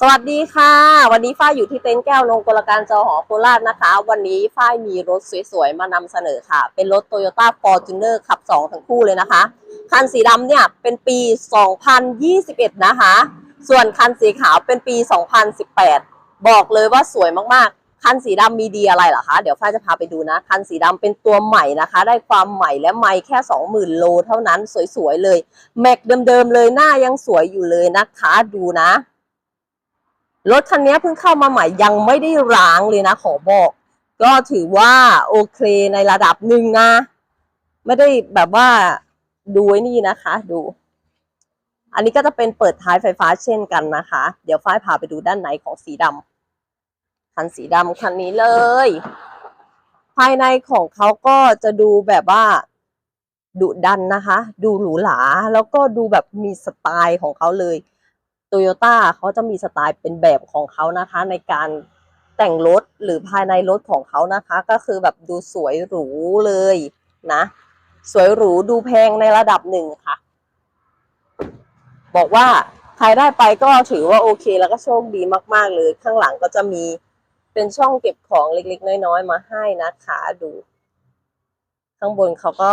สวัสดีค่ะ วันนี้ฝ้ายอยู่ที่เต็นท์แก้วนงกลการจอหอโคราชนะคะ วันนี้ฝ้ายมีรถสวยๆ มานำเสนอค่ะ เป็นรถ Toyota Fortuner ขับ 2 ทั้งคู่เลยนะคะ คันสีดำเนี่ยเป็นปี 2021 นะคะ ส่วนคันสีขาวเป็นปี 2018 บอกเลยว่าสวยมากๆ คันสีดำมีดีอะไรเหรอคะ เดี๋ยวฝ้ายจะพาไปดูนะ คันสีดำเป็นตัวใหม่นะคะ ได้ความใหม่และไม่แค่ 20,000 โลเท่านั้นสวยๆเลย แม็กเดิมๆเลยหน้ายังสวยอยู่เลยนะคะดูนะ รถคันนี้เพิ่งเข้ามาใหม่ยังไม่ได้ร้างเลยนะ ขอบอก ก็ถือว่าโอเคในระดับหนึ่งนะ ไม่ได้แบบว่าดูไอ้นี่นะคะ ดู อันนี้ก็จะเป็นเปิดท้ายไฟฟ้าเช่นกันนะคะ เดี๋ยวฝ้ายพาไปดูด้านในของสีดำคันสีดำคันนี้เลย ภายในของเขาก็จะดูแบบว่าดุดันนะคะ ดูหรูหราแล้วก็ดูแบบมีสไตล์ของเขาเลย โตโยต้าเขาจะมีสไตล์เป็นแบบของเขานะคะ ในการแต่งรถหรือภายในรถของเขานะคะ ก็คือแบบดูสวยหรูเลยนะ สวยหรูดูแพงในระดับหนึ่งค่ะ บอกว่าใครได้ไปก็ถือว่าโอเคแล้วก็โชคดีมาก ๆ เลย ข้างหลังก็จะมีเป็นช่องเก็บของเล็ก ๆ น้อย ๆ มาให้นะคะดู ข้างบนเขาก็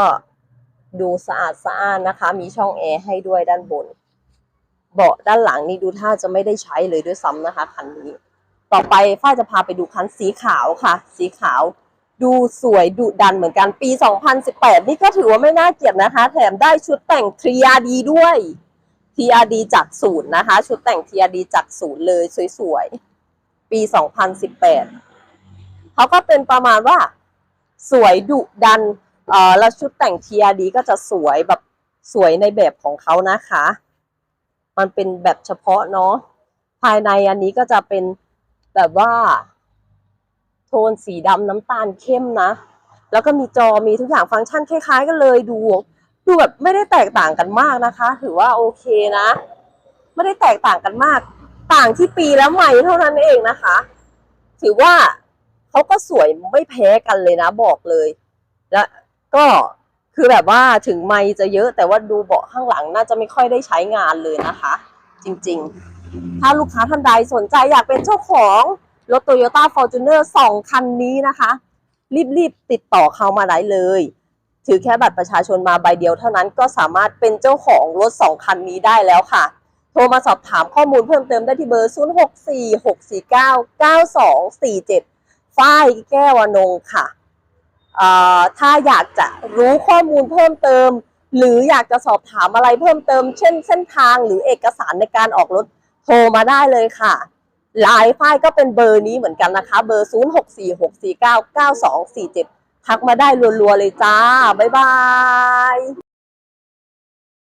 ดูสะอาดสะอ้านนะคะ มีช่องแอร์ให้ด้วยด้านบน เบาะด้านหลังนี่ดูท่าจะไม่ได้ใช้เลยด้วยซ้ำนะคะคันนี้ ต่อไปฝ้ายจะพาไปดูคันสีขาวค่ะ สีขาว ดูสวยดุดันเหมือนกันปี 2018 นี่ก็ถือว่าไม่น่าเกลียดนะคะ แถมได้ชุดแต่ง TRD ด้วย TRD จากศูนย์นะคะ ชุดแต่ง TRD จากศูนย์เลยสวยๆ ปี 2018 เขาก็เป็นประมาณว่า สวยดุดันเอ่อแล้วชุดแต่ง TRD ก็จะสวยแบบสวยในแบบของเขานะคะ มันเป็นแบบเฉพาะเนาะภายในอันนี้ก็จะเป็นแบบว่า โทนสีดำน้ำตาลเข้มนะ แล้วก็มีจอมีทุกอย่างฟังก์ชันคล้าย ๆ กันเลยดูดูแบบไม่ได้แตกต่างกันมากนะคะ ถือว่าโอเคนะ ไม่ได้แตกต่างกันมาก ต่างที่ปีแล้วใหม่เท่านั้นเองนะคะ ถือว่าเขาก็สวยไม่แพ้กันเลยนะบอกเลย และก็ คือแบบว่าถึงไม่จะเยอะ แต่ว่าดูเบาะข้างหลังน่าจะไม่ค่อยได้ใช้งานเลยนะคะ จริงๆ ถ้าลูกค้าท่านใดสนใจอยากเป็นเจ้าของรถ Toyota Fortuner สองคันนี้นะคะ รีบๆ ติดต่อเข้ามาได้เลย ถือแค่บัตรประชาชนมาใบเดียวเท่านั้นก็สามารถเป็นเจ้าของรถสองคันนี้ได้แล้วค่ะ โทรมาสอบถามข้อมูลเพิ่มเติมได้ที่เบอร์ 0646499247 ฝ้ายแก้วอนงค่ะ ถ้าอยากจะรู้ข้อมูลเพิ่มเติม หรืออยากจะสอบถามอะไรเพิ่มเติม เช่นเส้นทางหรือเอกสารในการออกรถโทรมาได้เลยค่ะไลน์ฝ้ายก็เป็นเบอร์นี้เหมือนกันนะคะ เบอร์ 0646499247 ทักมาได้รัวๆเลยจ้า บ๊ายบาย